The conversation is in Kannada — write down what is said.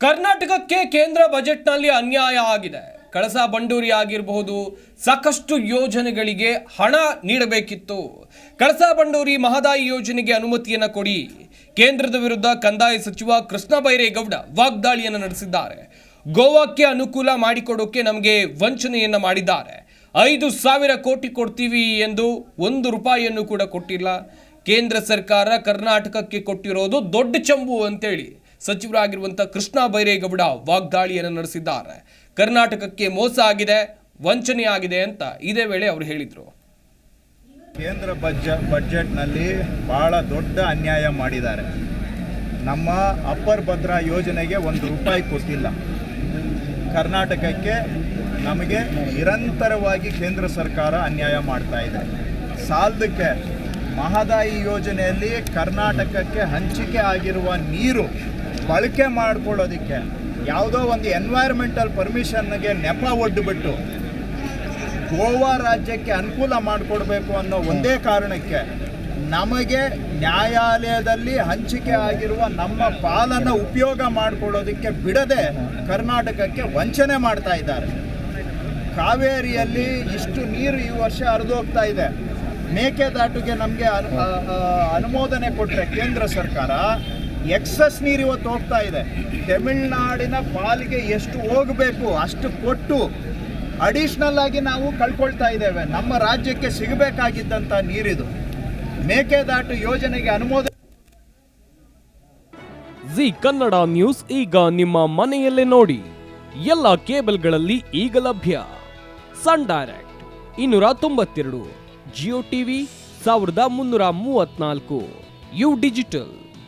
ಕರ್ನಾಟಕಕ್ಕೆ ಕೇಂದ್ರ ಬಜೆಟ್ನಲ್ಲಿ ಅನ್ಯಾಯ ಆಗಿದೆ. ಕಳಸಾ ಬಂಡೂರಿ ಆಗಿರಬಹುದು, ಸಾಕಷ್ಟು ಯೋಜನೆಗಳಿಗೆ ಹಣ ನೀಡಬೇಕಿತ್ತು. ಕಳಸಾ ಬಂಡೂರಿ ಮಹದಾಯಿ ಯೋಜನೆಗೆ ಅನುಮತಿಯನ್ನು ಕೊಡಿ. ಕೇಂದ್ರದ ವಿರುದ್ಧ ಕಂದಾಯ ಸಚಿವ ಕೃಷ್ಣ ಬೈರೇಗೌಡ ವಾಗ್ದಾಳಿಯನ್ನು ನಡೆಸಿದ್ದಾರೆ. ಗೋವಾಕ್ಕೆ ಅನುಕೂಲ ಮಾಡಿಕೊಡೋಕೆ ನಮಗೆ ವಂಚನೆಯನ್ನು ಮಾಡಿದ್ದಾರೆ. ಐದು ಸಾವಿರ ಕೋಟಿ ಕೊಡ್ತೀವಿ ಎಂದು ಒಂದು ರೂಪಾಯಿಯನ್ನು ಕೂಡ ಕೊಟ್ಟಿಲ್ಲ. ಕೇಂದ್ರ ಸರ್ಕಾರ ಕರ್ನಾಟಕಕ್ಕೆ ಕೊಟ್ಟಿರೋದು ದೊಡ್ಡ ಚಂಬು ಅಂತೇಳಿ. ಸಚಿವರಾಗಿರುವಂಥ ಕೃಷ್ಣ ಬೈರೇಗೌಡ ವಾಗ್ದಾಳಿಯನ್ನು ನಡೆಸಿದ್ದಾರೆ. ಕರ್ನಾಟಕಕ್ಕೆ ಮೋಸ ಆಗಿದೆ, ವಂಚನೆ ಆಗಿದೆ ಅಂತ ಇದೇ ವೇಳೆ ಅವರು ಹೇಳಿದರು. ಕೇಂದ್ರ ಬಜ್, ಬಜೆಟ್ನಲ್ಲಿ ಭಾಳ ದೊಡ್ಡ ಅನ್ಯಾಯ ಮಾಡಿದ್ದಾರೆ. ನಮ್ಮ ಅಪ್ಪರ್ ಭದ್ರಾ ಯೋಜನೆಗೆ ಒಂದು ರೂಪಾಯಿ ಕೊಟ್ಟಿಲ್ಲ. ಕರ್ನಾಟಕಕ್ಕೆ ನಮಗೆ ನಿರಂತರವಾಗಿ ಕೇಂದ್ರ ಸರ್ಕಾರ ಅನ್ಯಾಯ ಮಾಡ್ತಾ ಇದೆ. ಸಾಲದಕ್ಕೆ ಮಹದಾಯಿ ಯೋಜನೆಯಲ್ಲಿ ಕರ್ನಾಟಕಕ್ಕೆ ಹಂಚಿಕೆ ಆಗಿರುವ ನೀರು ಬಳಕೆ ಮಾಡ್ಕೊಳ್ಳೋದಕ್ಕೆ ಯಾವುದೋ ಒಂದು ಎನ್ವೈರ್ಮೆಂಟಲ್ ಪರ್ಮಿಷನ್ಗೆ ನೆಪ ಒಡ್ಡುಬಿಟ್ಟು ಗೋವಾ ರಾಜ್ಯಕ್ಕೆ ಅನುಕೂಲ ಮಾಡಿಕೊಡ್ಬೇಕು ಅನ್ನೋ ಒಂದೇ ಕಾರಣಕ್ಕೆ ನಮಗೆ ನ್ಯಾಯಾಲಯದಲ್ಲಿ ಹಂಚಿಕೆ ಆಗಿರುವ ನಮ್ಮ ಪಾಲನ್ನು ಉಪಯೋಗ ಮಾಡಿಕೊಳ್ಳೋದಕ್ಕೆ ಬಿಡದೆ ಕರ್ನಾಟಕಕ್ಕೆ ವಂಚನೆ ಮಾಡ್ತಾ ಇದ್ದಾರೆ. ಕಾವೇರಿಯಲ್ಲಿ ಇಷ್ಟು ನೀರು ಈ ವರ್ಷ ಹರಿದೋಗ್ತಾ ಇದೆ. ಮೇಕೆದಾಟುಗೆ ನಮಗೆ ಅನುಮೋದನೆ ಕೊಟ್ಟರೆ ಕೇಂದ್ರ ಸರ್ಕಾರ ಎಕ್ಸಸ್ ನೀರು ಇವತ್ತು ಹೋಗ್ತಾ ಇದೆ. ತಮಿಳ್ನಾಡಿನ ಪಾಲಿಗೆ ಎಷ್ಟು ಹೋಗಬೇಕು, ಅಷ್ಟು ಕೊಟ್ಟು ಅಡಿಷ್ನಲ್ ಆಗಿ ನಾವು ಕಳ್ಕೊಳ್ತಾ ಇದ್ದೇವೆ. ನಮ್ಮ ರಾಜ್ಯಕ್ಕೆ ಸಿಗಬೇಕಾಗಿದ್ದಂಥ ನೀರಿದು. ಮೇಕೆದಾಟು ಯೋಜನೆಗೆ ಅನುಮೋದನೆ. ಜಿ ಕನ್ನಡ ನ್ಯೂಸ್ ಈಗ ನಿಮ್ಮ ಮನೆಯಲ್ಲೇ ನೋಡಿ. ಎಲ್ಲ ಕೇಬಲ್ಗಳಲ್ಲಿ ಈಗ ಲಭ್ಯ. ಸನ್ ಡೈರೆಕ್ಟ್ ಇನ್ನೂರ ತೊಂಬತ್ತೆರಡು, ಜಿಯೋ ಟಿವಿ ಸಾವಿರದ ಮುನ್ನೂರ ಮೂವತ್ನಾಲ್ಕು ಯು ಡಿಜಿಟಲ್.